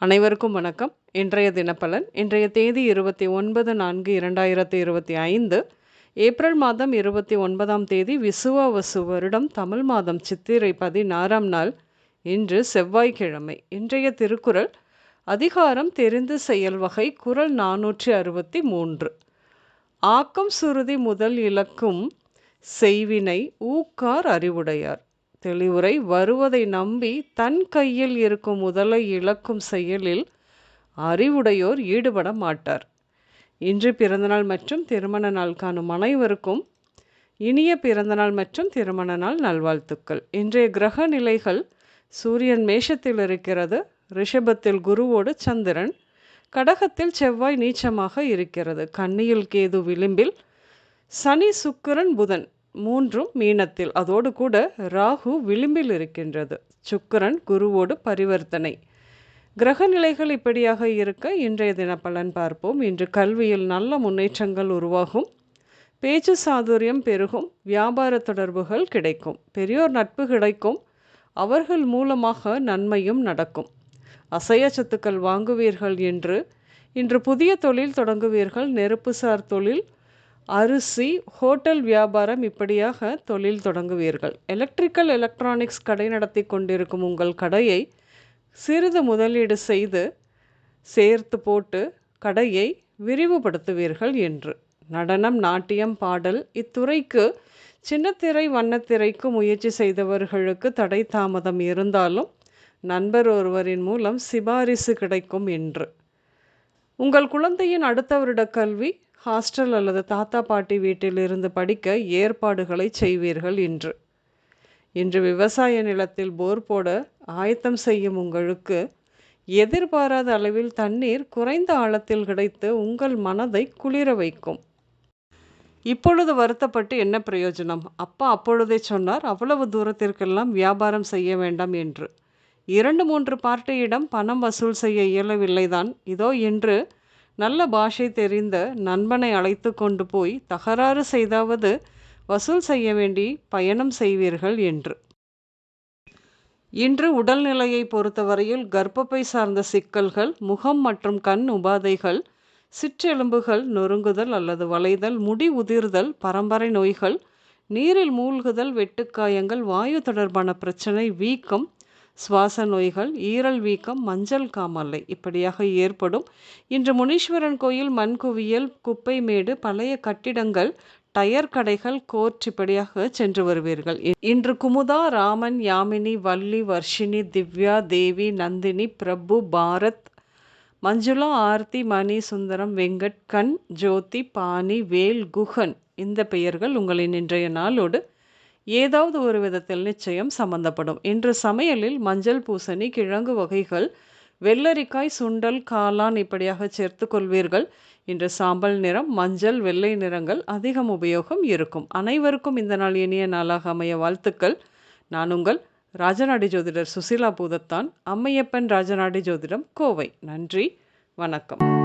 அனைவருக்கும் வணக்கம். இன்றைய தினப்பலன் இன்றைய தேதி இருபத்தி ஒன்பது நான்கு இரண்டாயிரத்தி இருபத்தி ஐந்து ஏப்ரல் மாதம் இருபத்தி ஒன்பதாம் தேதி விசுவாவசு வருடம் தமிழ் மாதம் சித்திரை பதினாறாம் நாள் இன்று செவ்வாய்க்கிழமை. இன்றைய திருக்குறள் அதிகாரம் தெரிந்து செயல் வகை குரல் நானூற்றி அறுபத்தி மூன்று. ஆக்கம் சுருதி முதல் இலக்கும் செய்வினை ஊக்கார் அறிவுடையார். தெளிவுரை வருவதை நம்பி தன் கையில் இருக்கும் முதலை இழக்கும் செயலில் அறிவுடையோர் ஈடுபட மாட்டார். இன்று பிறந்தநாள் மற்றும் திருமண நாள் காணும் அனைவருக்கும் இனிய பிறந்தநாள் மற்றும் திருமண நாள் நல்வாழ்த்துக்கள். இன்றைய கிரக நிலைகள் சூரியன் மேஷத்தில் இருக்கிறது ரிஷபத்தில் குருவோடு சந்திரன் கடகத்தில் செவ்வாய் நீச்சமாக இருக்கிறது. கன்னியில் கேது விளிம்பில் சனி சுக்கிரன் புதன் மூன்றும் மீனத்தில். அதோடு கூட ராகு விளிம்பில் இருக்கின்றது. சுக்கரன் குருவோடு பரிவர்த்தனை. கிரக நிலைகள் இப்படியாக இருக்க இன்றைய தின பலன் பார்ப்போம். இன்று கல்வியில் நல்ல முன்னேற்றங்கள் உருவாகும். பேச்சு சாதுரியம் பெருகும். வியாபார தொடர்புகள் கிடைக்கும். பெரியோர் நட்பு கிடைக்கும். அவர்கள் மூலமாக நன்மையும் நடக்கும். அசைய சொத்துக்கள் வாங்குவீர்கள் என்று. இன்று புதிய தொழில் தொடங்குவீர்கள். நெருப்புசார் தொழில் அரிசி ஹோட்டல் வியாபாரம் இப்படியாக தொழில் தொடங்குவீர்கள். எலக்ட்ரிக்கல் எலக்ட்ரானிக்ஸ் கடை நடத்தி கொண்டிருக்கும் உங்கள் கடையை சிறிது முதலீடு செய்து சேர்த்து போட்டு கடையை விரிவுபடுத்துவீர்கள் என்று. நடனம் நாட்டியம் பாடல் இத்துறைக்கு சின்னத்திரை வண்ணத்திரைக்கு முயற்சி செய்தவர்களுக்கு தடை தாமதம் இருந்தாலும் நண்பர் ஒருவரின் மூலம் சிபாரிசு கிடைக்கும் என்று. உங்கள் குழந்தையின் அடுத்த வருட கல்வி ஹாஸ்டல் அல்லது தாத்தா பாட்டி வீட்டில் இருந்து படிக்க ஏற்பாடுகளை செய்வீர்கள் இன்று. இன்று விவசாய நிலத்தில் போர் போட ஆயத்தம் செய்யும் உங்களுக்கு எதிர்பாராத அளவில் தண்ணீர் குறைந்த ஆழத்தில் கிடைத்து உங்கள் மனதை குளிர வைக்கும். இப்பொழுது வருத்தப்பட்டு என்ன பிரயோஜனம்? அப்பா அப்பொழுதே சொன்னார் அவ்வளவு தூரத்திற்கெல்லாம் வியாபாரம் செய்ய வேண்டாம் என்று. இரண்டு மூன்று பார்ட்டியிடம் பணம் வசூல் செய்ய இயலவில்லைதான். இதோ என்று நல்ல பாஷை தெரிந்த நண்பனை அழைத்து கொண்டு போய் தகராறு செய்தாவது வசூல் செய்ய வேண்டி பயணம் செய்வீர்கள் என்று. இன்று உடல்நிலையை பொறுத்தவரையில் கர்ப்பப்பை சார்ந்த சிக்கல்கள் முகம் மற்றும் கண் உபாதைகள் சிற்றெலும்புகள் நொறுங்குதல் அல்லது வளைதல் முடி உதிர்தல் பரம்பரை நோய்கள் நீரில் மூழ்குதல் வெட்டுக்காயங்கள் வாயு தொடர்பான பிரச்சனை வீக்கம் சுவாச நோய்கள் ஈரல் வீக்கம் மஞ்சள் காமலை இப்படியாக ஏற்படும். இன்று முனீஸ்வரன் கோயில் மண் குவியல் குப்பை மேடு பழைய கட்டிடங்கள் டயர் கடைகள் கோர்ட் இப்படியாக சென்று வருவீர்கள். இன்று குமுதா ராமன் யாமினி வள்ளி வர்ஷினி திவ்யா தேவி நந்தினி பிரபு பாரத் மஞ்சுளா ஆர்த்தி மணி சுந்தரம் வெங்கட் கண் ஜோதி பாணி வேல் குஹன் இந்த பெயர்கள் உங்களின் இன்றைய நாளோடு ஏதாவது ஒரு விதத்தில் நிச்சயம் சம்பந்தப்படும். இன்று சமையலில் மஞ்சள் பூசணி கிழங்கு வகைகள் வெள்ளரிக்காய் சுண்டல் காளான் இப்படியாக சேர்த்து கொள்வீர்கள். இன்று சாம்பல் நிறம் மஞ்சள் வெள்ளை நிறங்கள் அதிகம் உபயோகம் இருக்கும். அனைவருக்கும் இந்த நாள் இனிய நாளாக அமைய வாழ்த்துக்கள். நான் உங்கள் ராஜநாடி ஜோதிடர் சுசிலா பூதத்தான். அம்மையப்பன் ராஜநாடி ஜோதிடம் கோவை. நன்றி. வணக்கம்.